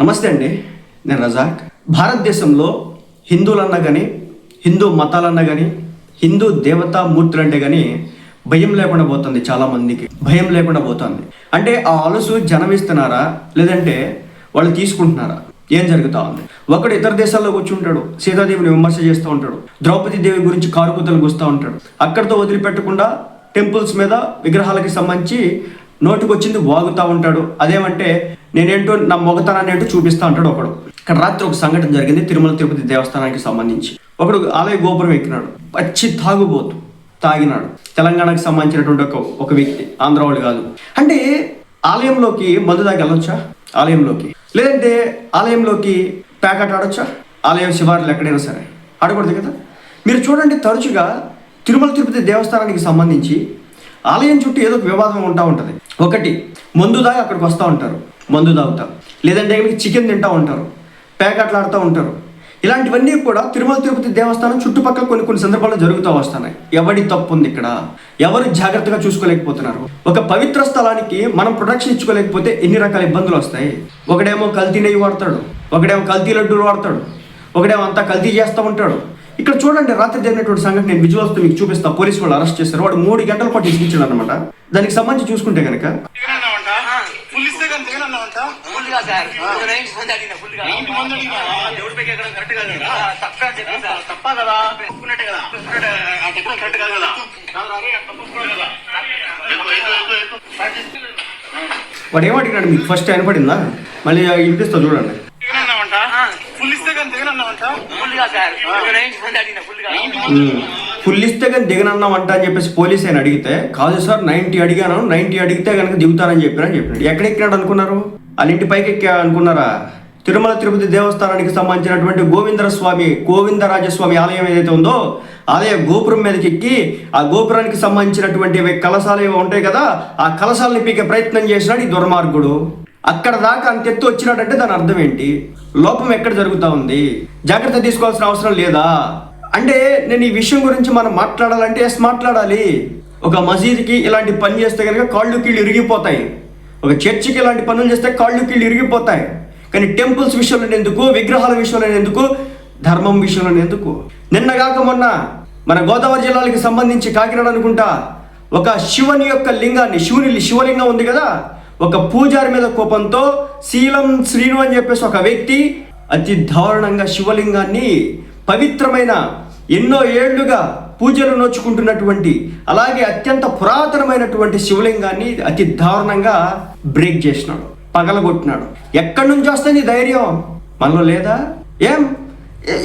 నమస్తే అండి నేను రజాక్. భారతదేశంలో హిందువులన్నా కానీ హిందూ మతాలన్నా కానీ హిందూ దేవతా మూర్తులు అంటే కానీ భయం లేకుండా పోతుంది చాలా మందికి భయం లేకుండా పోతుంది. అంటే ఆ అలసు జనం ఇస్తున్నారా లేదంటే వాళ్ళు తీసుకుంటున్నారా? ఏం జరుగుతా ఉంది? ఒకడు ఇతర దేశాల్లో కూర్చుంటాడు సీతాదేవిని విమర్శ చేస్తూ ఉంటాడు ద్రౌపది దేవి గురించి కారుకూతలు వస్తూ ఉంటాడు. అక్కడితో వదిలిపెట్టకుండా టెంపుల్స్ మీద విగ్రహాలకి సంబంధించి నోటికొచ్చింది వాగుతూ ఉంటాడు. అదేమంటే నేనేంటో నా మొగతనాన్ని ఏంటో చూపిస్తా ఉంటాడు ఒకడు. ఇక్కడ రాత్రి ఒక సంఘటన జరిగింది తిరుమల తిరుపతి దేవస్థానానికి సంబంధించి. ఒకడు ఆలయ గోపురం ఎక్కినాడు. పచ్చి తాగుబోతు తాగినాడు. తెలంగాణకు సంబంధించినటువంటి ఒక ఒక వ్యక్తి ఆంధ్ర వాళ్ళు కాదు. అంటే ఆలయంలోకి మందు దాకా వెళ్ళొచ్చా? ఆలయంలోకి. లేదంటే ఆలయంలోకి ప్యాకెట్ ఆడొచ్చా? ఆలయం శివార్లు ఎక్కడైనా సరే. ఆడకూడదు కదా? మీరు చూడండి తరచుగా తిరుమల తిరుపతి దేవస్థానానికి సంబంధించి ఆలయం చుట్టూ ఏదో ఒక వివాదం ఉంటా ఉంటుంది. ఒకటి ముందు దాగి అక్కడికి వస్తూ ఉంటారు. మందు తాగుతారు లేదంటే చికెన్ తింటూ ఉంటారు. పేకాట్లాడుతూ ఆడుతూ ఉంటారు. ఇలాంటివన్నీ కూడా తిరుమల తిరుపతి దేవస్థానం చుట్టుపక్కల కొన్ని కొన్ని సందర్భాల్లో జరుగుతూ వస్తున్నాయి. ఎవడి తప్పు ఉంది ఇక్కడ? ఎవరు జాగ్రత్తగా చూసుకోలేకపోతున్నారు? ఒక పవిత్ర స్థలానికి మనం ప్రొటెక్షన్ ఇచ్చుకోలేకపోతే ఎన్ని రకాల ఇబ్బందులు వస్తాయి? ఒకడేమో కల్తీ నెయ్యి వాడతాడు. ఒకడేమో కల్తీ లడ్డూలు వాడతాడు. ఒకడేమో అంతా కల్తీ చేస్తూ ఉంటాడు. ఇక్కడ చూడండి రాత్రి జరిగినటువంటి సంఘటన నేను విజువల్స్ మీకు చూపిస్తా. పోలీసు వాళ్ళు అరెస్ట్ చేశారు. వాడు మూడు గంటల పాటు ఇసుకిచ్చాడు అనమాట దానికి సంబంధించి చూసుకుంటే కనుక దిగనన్నావంట? ఫుల్ ఇస్తే కానీ దిగనన్నావంట? ఫుల్గా సార్. నేను ఏంటి ముందు అడిగిన ఫుల్గా ఇంటి ముందు అడిగినా? దేవుడి పైకి ఎక్కడం కరెక్ట్ కాదు కదా? తప్పే అని చెప్పి సార్. తప్ప కదా? ఒప్పుకున్నట్టే కదా? ఒప్పుకున్నట్టే, ఆ ఎక్కడం కరెక్ట్ కాదు కదా కాదు? రా, రే, అట్లా ఒప్పుకోవాలి కదా? ఎక్కు, ఎక్కు, ఎక్కు, ఎక్కు. వాడు ఏమడిగినాడు మీకు? ఫస్ట్ వినపడిందా? మళ్ళీ వినిపిస్తా చూడండి? ఫుల్ ఇస్తే కానీ ఫుల్గా ఫుల్ ఇస్తే కానీ అని చెప్పేసి పోలీస్ ఆయన అడిగితే కాదు సార్ నైన్టీ అడిగాను నైన్టీ అడిగితే కనుక దిగుతానని చెప్పారని చెప్పినాడు. ఎక్కడ ఎక్కినాడు అనుకున్నారు? అన్నింటి పైకి ఎక్కా అనుకున్నారా? తిరుమల తిరుపతి దేవస్థానానికి సంబంధించినటువంటి గోవిందర స్వామి గోవిందరాజస్వామి ఆలయం ఏదైతే ఉందో ఆలయ గోపురం మీదకి ఎక్కి ఆ గోపురానికి సంబంధించినటువంటి కలశాలు ఏవో ఉంటాయి కదా ఆ కలశాలను పీకే ప్రయత్నం చేసినాడు ఈ దుర్మార్గుడు. అక్కడ దాకా అంతెత్తు వచ్చినాడంటే దాని అర్థం ఏంటి? లోపం ఎక్కడ జరుగుతూ ఉంది? జాగ్రత్త తీసుకోవాల్సిన అవసరం లేదా? అంటే నేను ఈ విషయం గురించి మనం మాట్లాడాలంటే ఎస్ మాట్లాడాలి. ఒక మసీద్కి ఇలాంటి పని చేస్తే కనుక కాళ్ళు కీళ్ళు ఇరిగిపోతాయి. ఒక చర్చికి ఇలాంటి పనులు చేస్తే కాళ్ళు కీళ్ళు ఇరిగిపోతాయి. కానీ టెంపుల్స్ విషయంలో ఎందుకు? విగ్రహాల విషయంలో ఎందుకు? ధర్మం విషయంలో ఎందుకు? నిన్న కాక మొన్న మన గోదావరి జిల్లాలకు సంబంధించి కాకినాడ అనుకుంటా ఒక శివుని యొక్క లింగాన్ని శివుని శివలింగం ఉంది కదా ఒక పూజారి మీద కోపంతో శీలం శ్రీను అని చెప్పేసి ఒక వ్యక్తి అతి దారుణంగా శివలింగాన్ని పవిత్రమైన ఎన్నో ఏళ్ళుగా పూజలు నోచుకుంటున్నటువంటి అలాగే అత్యంత పురాతనమైనటువంటి శివలింగాన్ని అతి దారుణంగా బ్రేక్ చేసినాడు పగలగొట్టినాడు. ఎక్కడి నుంచి వస్తుంది నీ ధైర్యం? మనలో లేదా? ఏం?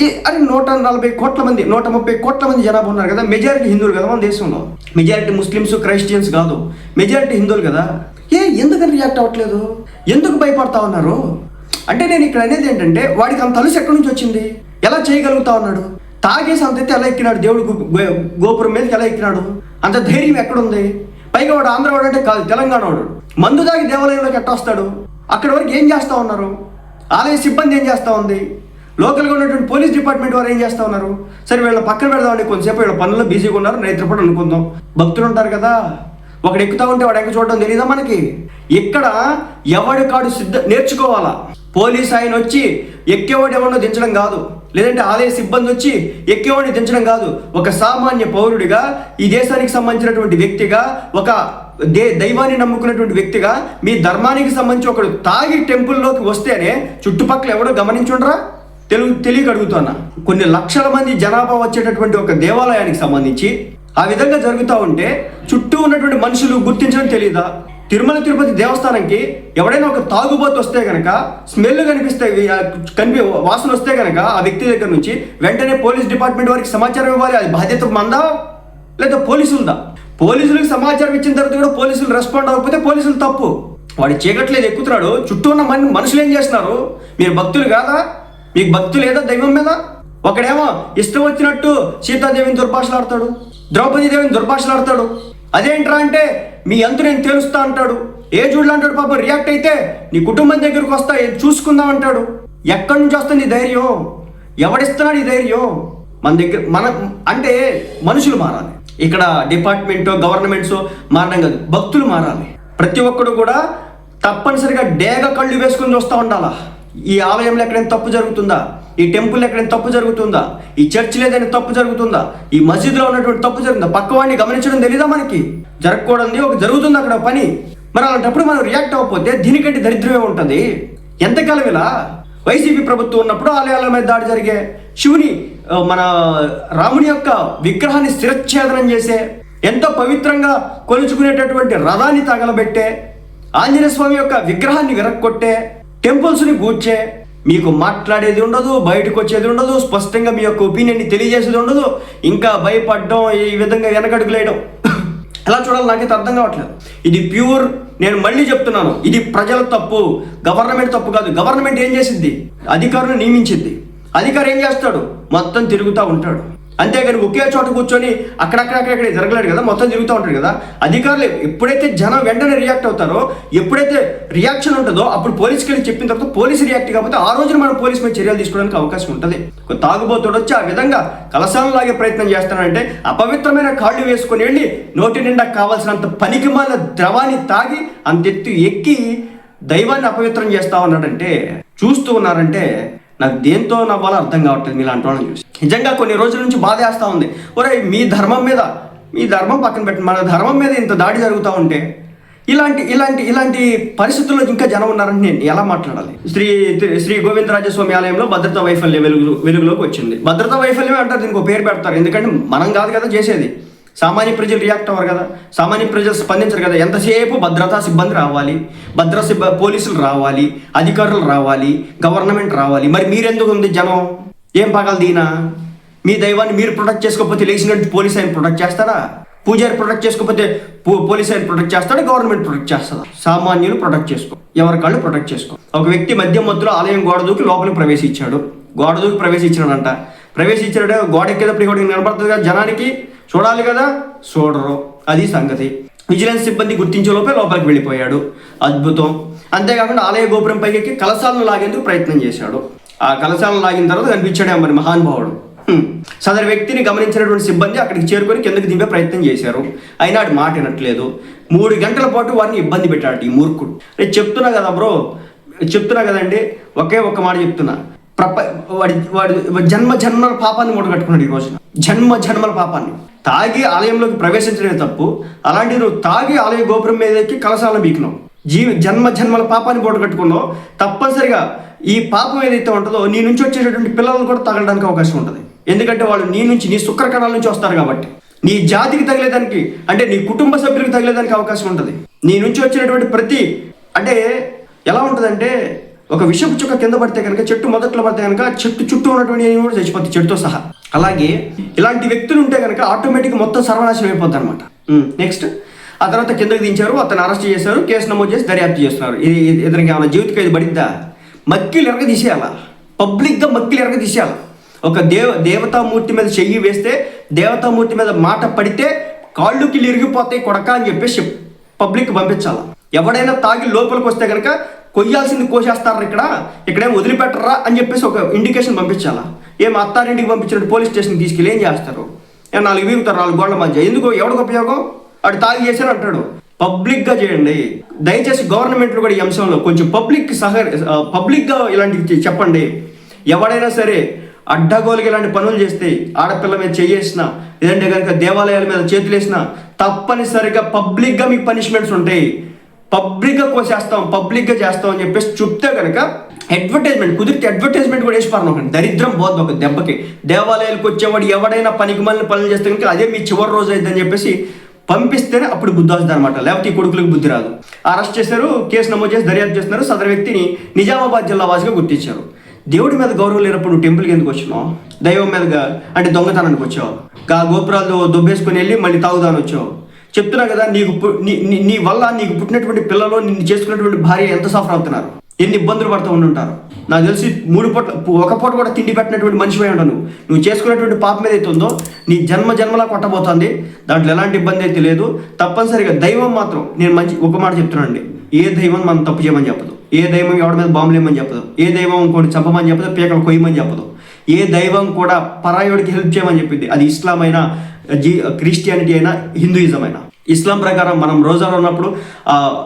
ఏ- అరే నూట నలభై కోట్ల మంది నూట ముప్పై కోట్ల మంది జనాభా ఉన్నారు కదా మెజారిటీ హిందువులు కదా మన దేశంలో? మెజారిటీ ముస్లిమ్స్ క్రైస్టియన్స్ కాదు మెజారిటీ హిందువులు కదా? ఏ ఎందుకని రియాక్ట్ అవ్వట్లేదు? ఎందుకు భయపడతా ఉన్నారు? అంటే నేను ఇక్కడ అనేది ఏంటంటే వాడికి అంత అలుసు ఎక్కడి నుంచి వచ్చింది? ఎలా చేయగలుగుతా ఉన్నాడు? తాగేసి అంత ఎత్తి ఎలా ఎక్కినాడు? దేవుడు గో- గోపురం మీదకి ఎలా ఎక్కినాడు? అంత ధైర్యం ఎక్కడుంది? పైగా వాడు ఆంధ్ర వాడు అంటే కాదు తెలంగాణ వాడు మందు తాగి దేవాలయంలోకి ఎట్ట వస్తాడు? అక్కడ వరకు ఏం చేస్తా ఉన్నారు? ఆలయ సిబ్బంది ఏం చేస్తూ ఉంది? లోకల్గా ఉన్నటువంటి పోలీస్ డిపార్ట్మెంట్ వారు ఏం చేస్తూ ఉన్నారు? సరే వీళ్ళ పక్కన పెడదామని కొంతసేపు వీళ్ళ పనుల్లో బిజీగా ఉన్నారు. నేత్రపడి అనుకుందాం. భక్తులు ఉంటారు కదా ఒకడు ఎక్కుతా ఉంటే వాడు ఎక్క చూడడం తెలియదా మనకి? ఇక్కడ ఎవడి కాడు సిద్ధ నేర్చుకోవాలా? పోలీస్ ఆయన వచ్చి ఎక్కేవాడు ఎవరినో దించడం కాదు. లేదంటే ఆలయ సిబ్బంది వచ్చి ఎక్కేవాడిని దించడం కాదు. ఒక సామాన్య పౌరుడిగా ఈ దేశానికి సంబంధించినటువంటి వ్యక్తిగా ఒక దే దైవాన్ని నమ్ముకున్నటువంటి వ్యక్తిగా మీ ధర్మానికి సంబంధించి ఒకడు తాగి టెంపుల్లోకి వస్తేనే చుట్టుపక్కల ఎవడో గమనించుండరా? తెలుగు తెలియక అడుగుతున్నా. కొన్ని లక్షల మంది జనాభా వచ్చేటటువంటి ఒక దేవాలయానికి సంబంధించి ఆ విధంగా జరుగుతూ ఉంటే చుట్టూ ఉన్నటువంటి మనుషులు గుర్తించడం తెలియదా తిరుమల తిరుపతి దేవస్థానంకి ఎవడైనా ఒక తాగుబోతు వస్తే గనక స్మెల్ కనిపిస్తే కనిపి వాసన వస్తే గనక ఆ వ్యక్తి దగ్గర నుంచి వెంటనే పోలీస్ డిపార్ట్మెంట్ వారికి సమాచారం ఇవ్వాలి. అది బాధ్యత మందా? లేదా పోలీసులదా? పోలీసులకు సమాచారం ఇచ్చిన తర్వాత కూడా పోలీసులు రెస్పాండ్ అవ్వకపోతే పోలీసులు తప్పు. వాడు చీకట్లేదు ఎక్కుతున్నాడు. చుట్టూ ఉన్న మన మనుషులు ఏం చేస్తున్నారు? మీరు భక్తులు కాదా? మీకు భక్తులు లేదా దైవం మీద? ఒకడేమో ఇష్టం వచ్చినట్టు సీతాదేవిని దుర్భాషలాడతాడు ద్రౌపది దేవిని దుర్భాషలాడతాడు. అదేంట్రా అంటే మీ అంతు నేను తెలుస్తా అంటాడు? ఏ చూడలు అంటాడు పాపం? రియాక్ట్ అయితే నీ కుటుంబం దగ్గరకు వస్తా ఏది చూసుకుందాం అంటాడు. ఎక్కడి నుంచి వస్తుంది నీ ధైర్యం? ఎవడిస్తున్నాడు ఈ ధైర్యం? మన దగ్గర మన అంటే మనుషులు మారాలి. ఇక్కడ డిపార్ట్మెంట్ గవర్నమెంట్స్ మారడం కాదు భక్తులు మారాలి. ప్రతి ఒక్కడు కూడా తప్పనిసరిగా డేగ కళ్ళు వేసుకుని చూస్తూ ఉండాలా? ఈ ఆలయంలో ఎక్కడైనా తప్పు జరుగుతుందా? ఈ టెంపుల్ ఎక్కడైనా తప్పు జరుగుతుందా? ఈ చర్చ్ ఏదైనా తప్పు జరుగుతుందా? ఈ మసీదులో ఉన్నటువంటి తప్పు జరుగుతుందా? పక్కవాడిని గమనించడం తెలీదా మనకి? జరగకూడదు ఒక జరుగుతుంది అక్కడ పని. మరి అలాంటప్పుడు మనం రియాక్ట్ అవ్వకపోతే దీనికంటే దరిద్రమే ఉంటుంది. ఎంతకాలం ఇలా? వైసీపీ ప్రభుత్వం ఉన్నప్పుడు ఆలయాల మీద దాడి జరిగే శివుని మన రాముని యొక్క విగ్రహాన్ని శిరచ్ఛేదనం చేసే ఎంతో పవిత్రంగా కొలుచుకునేటటువంటి రథాన్ని తగలబెట్టే ఆంజనేయ స్వామి యొక్క విగ్రహాన్ని విరక్కొట్టే టెంపుల్స్ని కూర్చే మీకు మాట్లాడేది ఉండదు బయటకు వచ్చేది ఉండదు స్పష్టంగా మీ యొక్క ఒపీనియన్ని తెలియజేసేది ఉండదు ఇంకా భయపడడం ఈ విధంగా వెనకడుగులేయడం. ఎలా చూడాలి నాకైతే అర్థం కావట్లేదు. ఇది ప్యూర్ నేను మళ్ళీ చెప్తున్నాను ఇది ప్రజల తప్పు గవర్నమెంట్ తప్పు కాదు. గవర్నమెంట్ ఏం చేసింది అధికారులు నియమించింది అధికారి ఏం చేస్తాడు? మొత్తం తిరుగుతూ ఉంటాడు. అంతేగాని ఒకే చోట కూర్చొని అక్కడక్కడక్కడ జరగలేడు కదా మొత్తం తిరుగుతూ ఉంటాడు కదా. అధికారులు ఎప్పుడైతే జనం వెంటనే రియాక్ట్ అవుతారో ఎప్పుడైతే రియాక్షన్ ఉంటుందో అప్పుడు పోలీస్కి వెళ్ళి చెప్పిన తర్వాత పోలీస్ రియాక్ట్ కాకపోతే ఆ రోజున మనం పోలీస్ మీద చర్యలు తీసుకోవడానికి అవకాశం ఉంటుంది. తాగుబోతుడు వచ్చి ఆ విధంగా కలసాలు లాగే ప్రయత్నం చేస్తానంటే అపవిత్రమైన కాళ్ళు వేసుకొని వెళ్ళి నోటి నిండా కావాల్సినంత పనికిమాల ద్రవాన్ని తాగి అంతెత్తు ఎక్కి దైవాన్ని అపవిత్రం చేస్తా ఉన్నాడంటే చూస్తూ ఉన్నారంటే నాకు దేంతో నవ్వాలో అర్థం కావట్లేదు మీలాంటి వాళ్ళని చూసి. నిజంగా కొన్ని రోజుల నుంచి బాధేస్తూ ఉంది. ఒరే మీ ధర్మం మీద మీ ధర్మం పక్కన పెట్టి మన ధర్మం మీద ఇంత దాడి జరుగుతూ ఉంటే ఇలాంటి ఇలాంటి ఇలాంటి పరిస్థితుల్లో ఇంకా జనం ఉన్నారని నేను ఎలా మాట్లాడాలి? శ్రీ శ్రీ గోవిందరాజస్వామి ఆలయంలో భద్రతా వైఫల్యం వెలుగు వెలుగులోకి వచ్చింది. భద్రతా వైఫల్యం అంటారు దీనికి పేరు పెడతారు. ఎందుకంటే మనం కాదు కదా చేసేది. సామాన్య ప్రజలు రియాక్ట్ అవ్వరు కదా. సామాన్య ప్రజలు స్పందించరు కదా. ఎంతసేపు భద్రతా సిబ్బంది రావాలి? భద్రతా సిబ్బ పోలీసులు రావాలి? అధికారులు రావాలి? గవర్నమెంట్ రావాలి? మరి మీరెందుకు ఉంది జనం? ఏం పగలు దీనా? మీ దైవాన్ని మీరు ప్రొటెక్ట్ చేసుకోకపోతే లేచినట్టు పోలీస్ ఆయన ప్రొటెక్ట్ చేస్తారా పూజారి ప్రొటెక్ట్ చేసుకోకపోతే పో- పోలీస్ ఆయన ప్రొటెక్ట్ చేస్తాడా? గవర్నమెంట్ ప్రొటెక్ట్ చేస్తుందా సామాన్యులు ప్రొటెక్ట్ చేసుకో. ఎవరి కాళ్ళు ప్రొటెక్ట్ చేసుకో. ఒక వ్యక్తి మధ్య మధ్యలో ఆలయం గోడ దూకి లోపలికి ప్రవేశించాడు. గోడ దూకి ప్రవేశించాడంట ప్రవేశించాడే గోడ ఎక్కేటప్పుడు ఇక్కడ కనబడుతుంది కదా జనానికి. చూడాలి కదా? చూడరు. అది సంగతి. విజిలెన్స్ సిబ్బంది గుర్తించే లోపే లోపలికి వెళ్ళిపోయాడు. అద్భుతం. అంతేకాకుండా ఆలయ గోపురం పైకి ఎక్కి కలశాలను లాగేందుకు ప్రయత్నం చేశాడు. ఆ కలశాలను లాగిన తర్వాత కనిపించాడే మరి మహానుభావుడు సదరు వ్యక్తిని గమనించినటువంటి సిబ్బంది అక్కడికి చేరుకొని కిందకి దింపే ప్రయత్నం చేశారు. అయినా ఆడు మాట వినట్లేదు. మూడు గంటల పాటు వారిని ఇబ్బంది పెట్టాడు ఈ మూర్ఖుడు. నేను చెప్తున్నా కదా బ్రో. చెప్తున్నా కదండి. ఒకే ఒక్క మాట చెప్తున్నా. ప్రప వాడి వాడి జన్మ జన్మల పాపాన్ని మూడగట్టుకున్నాడు ఈ రోజున. జన్మ జన్మల పాపాన్ని. తాగి ఆలయంలోకి ప్రవేశించడమే తప్పు. అలాంటి నువ్వు తాగి ఆలయ గోపురం మీద ఎక్కి కలశాలను బీకినావు. జీవి జన్మ జన్మల పాపాన్ని మూటగట్టుకున్నావు తప్పనిసరిగా ఈ పాపం ఏదైతే ఉంటుందో నీ నుంచి వచ్చేటటువంటి పిల్లలను కూడా తగలడానికి అవకాశం ఉంటుంది. ఎందుకంటే వాళ్ళు నీ నుంచి నీ శుక్రకణాల నుంచి వస్తారు కాబట్టి. నీ జాతికి తగిలేదానికి అంటే నీ కుటుంబ సభ్యులకు తగిలేదానికి అవకాశం ఉంటుంది. నీ నుంచి వచ్చినటువంటి ప్రతి అంటే ఎలా ఉంటుందంటే ఒక విషపు చుక్క కింద పడితే కనుక చెట్టు మొదట్లో పడితే కనుక చెట్టు చుట్టూ ఉన్నటువంటి కూడా చచ్చిపోతుంది చెట్టుతో సహా. అలాగే ఇలాంటి వ్యక్తులు ఉంటే కనుక ఆటోమేటిక్ మొత్తం సర్వనాశనం అయిపోతుంది అనమాట నెక్స్ట్ ఆ తర్వాత కిందకి దించారు అతను అరెస్ట్ చేశారు కేసు నమోదు చేసి దర్యాప్తు చేస్తున్నారు. ఇది ఇతనికి ఏమైనా జీవిత ఖైదు పడిద్దా? మక్కిలు ఎరగ తీసేయాలా పబ్లిక్గా మక్కిలు ఎరగ తీసేయాలా ఒక దేవ దేవతామూర్తి మీద చెయ్యి వేస్తే దేవతామూర్తి మీద మాట పడితే కాళ్ళు కిళ్ళు ఇరిగిపోతాయి కొడక అని చెప్పేసి పబ్లిక్ పంపించాలా? ఎవడైనా తాగి లోపలికి వస్తే కనుక కొయ్యాల్సింది కోసేస్తారు ఇక్కడ? ఇక్కడేం వదిలిపెట్టరా అని చెప్పేసి ఒక ఇండికేషన్ పంపించాలా? ఏం అత్తారింటికి పంపించినట్టు పోలీస్ స్టేషన్కి తీసుకెళ్ళి ఏం చేస్తారు? ఏ నాలుగు వీగుతారు నాలుగు గోడల మధ్య ఎందుకు? ఎవడికి ఉపయోగం? వాడు తాగి చేశారు అంటాడు. పబ్లిక్గా చేయండి. దయచేసి గవర్నమెంట్లు కూడా ఈ అంశంలో కొంచెం పబ్లిక్ సహ పబ్లిక్గా ఇలాంటివి చెప్పండి. ఎవడైనా సరే అడ్డగోలుగా ఇలాంటి పనులు చేస్తే ఆడపిల్ల మీద చేయేసిన లేదంటే కనుక దేవాలయాల మీద చేతులేసిన తప్పనిసరిగా పబ్లిక్గా మీకు పనిష్మెంట్స్ ఉంటాయి. పబ్లిక్గా కోసేస్తాం పబ్లిక్గా చేస్తాం అని చెప్పేసి చెప్తే కనుక అడ్వర్టైజ్మెంట్ కుదిరితే అడ్వర్టైజ్మెంట్ కూడా వేసి పడను దరిద్రం పోదు ఒక దెబ్బకి. దేవాలయాలకు వచ్చేవాడు ఎవడైనా పనికి మళ్ళీ పనులు చేస్తే కనుక అదే మీ చివరి రోజు అయిందని చెప్పేసి పంపిస్తేనే అప్పుడు బుద్ధి వస్తుంది అనమాట లేకపోతే ఈ కొడుకులకు బుద్ధి రాదు. అరెస్ట్ చేశారు కేసు నమోదు చేసి దర్యాప్తు చేస్తున్నారు. సదరు వ్యక్తిని నిజామాబాద్ జిల్లా వాసిగా గుర్తించారు. దేవుడి మీద గౌరవం లేనప్పుడు టెంపుల్కి ఎందుకు వచ్చినావు? దైవం మీదగా అంటే దొంగతనానికి వచ్చావు. ఆ గోపురాలు దొబ్బేసుకొని వెళ్ళి మళ్ళీ తాగుదాని వచ్చావు. చెప్తున్నా కదా నీకు నీ నీ- నీ వల్ల నీకు పుట్టినటువంటి పిల్లలు నిన్ను చేసుకున్నటువంటి భార్య ఎంత సఫర్ అవుతున్నారు? ఎన్ని ఇబ్బందులు పడుతూ ఉండుంటారు? నాకు తెలిసి మూడు పూట ఒక పూట కూడా తిండి పెట్టినటువంటి మనిషి పోయి నువ్వు నువ్వు చేసుకున్నటువంటి పాపం ఏదైతే ఉందో నీ జన్మ జన్మలా కొట్టబోతోంది. దాంట్లో ఎలాంటి ఇబ్బంది అయితే లేదు. తప్పనిసరిగా దైవం మాత్రం నేను మంచి ఒక మాట చెప్తున్నానండి. ఏ దైవం మనం తప్పు చేయమని చెప్పదు. ఏ దైవం ఎవడి మీద బాంబులేమని చెప్పదు. ఏ దైవం ఇంకోటి చంపమని చెప్పదు పీకలు కొయ్యమని చెప్పదు. ఏ దైవం కూడా పరాయుడికి హెల్ప్ చేయమని చెప్పింది. అది ఇస్లాం అయినా జీ క్రిస్టియానిటీ అయినా హిందూయిజం అయినా. ఇస్లాం ప్రకారం మనం రోజాలో ఉన్నప్పుడు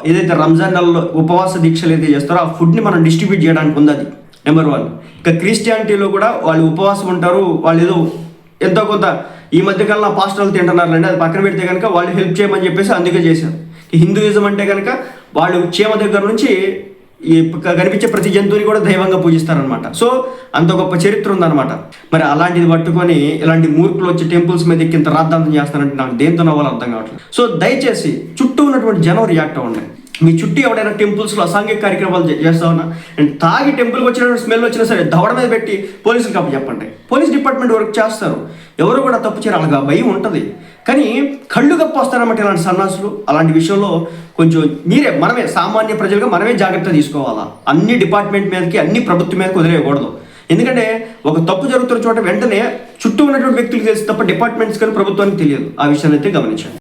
ఏదైతే రంజాన్ నెలలో ఉపవాస దీక్షలు అయితే చేస్తారో ఆ ఫుడ్ని మనం డిస్ట్రిబ్యూట్ చేయడానికి ఉంది అది నెంబర్ వన్. ఇక క్రిస్టియానిటీలో కూడా వాళ్ళు ఉపవాసం ఉంటారు వాళ్ళు ఏదో ఎంతో కొంత ఈ మధ్యకాలంలో పాస్టర్లు తింటున్నారు అండి అది పక్కన పెడితే కనుక వాళ్ళు హెల్ప్ చేయమని చెప్పేసి అందుకే చేశారు. హిందూయిజం అంటే కనుక వాళ్ళు క్షేమ దగ్గర నుంచి ఈ కనిపించే ప్రతి జంతువుని కూడా దైవంగా పూజిస్తారనమాట సో అంత గొప్ప చరిత్ర ఉందన్నమాట. మరి అలాంటిది పట్టుకొని ఇలాంటి మూర్ఖులు వచ్చి టెంపుల్స్ మీద ఎక్కి రాద్ధాంతం చేస్తారంటే నాకు దేంతో నవ్వాలో అర్థం కావట్లేదు. సో దయచేసి చుట్టూ ఉన్నటువంటి జనం రియాక్ట్ అవ్వండి. మీ చుట్టూ ఎవడైనా టెంపుల్స్లో అసాంఘిక కార్యక్రమాలు చే- చేస్తా ఉన్నా అండ్ తాగి టెంపుల్కి వచ్చిన స్మెల్ వచ్చినా సరే దవడ మీద పెట్టి పోలీసులకు అప్పు చెప్పండి పోలీస్ డిపార్ట్మెంట్ వర్క్ చేస్తారు. ఎవరు కూడా తప్పు చేయాలి అలాగా భయం ఉంటుంది. కానీ కళ్ళు కప్పొస్తారన్నమాట ఇలాంటి సన్నాసులు. అలాంటి విషయంలో కొంచెం మీరే మనమే సామాన్య ప్రజలుగా మనమే జాగ్రత్త తీసుకోవాలా? అన్ని డిపార్ట్మెంట్ మీదకి అన్ని ప్రభుత్వం మీదకి వదిలేయకూడదు. ఎందుకంటే ఒక తప్పు జరుగుతున్న చోట వెంటనే చుట్టూ ఉన్నటువంటి వ్యక్తులు తెలిసి తప్ప డిపార్ట్మెంట్స్ కానీ ప్రభుత్వానికి తెలియదు. ఆ విషయాన్ని అయితే గమనించండి.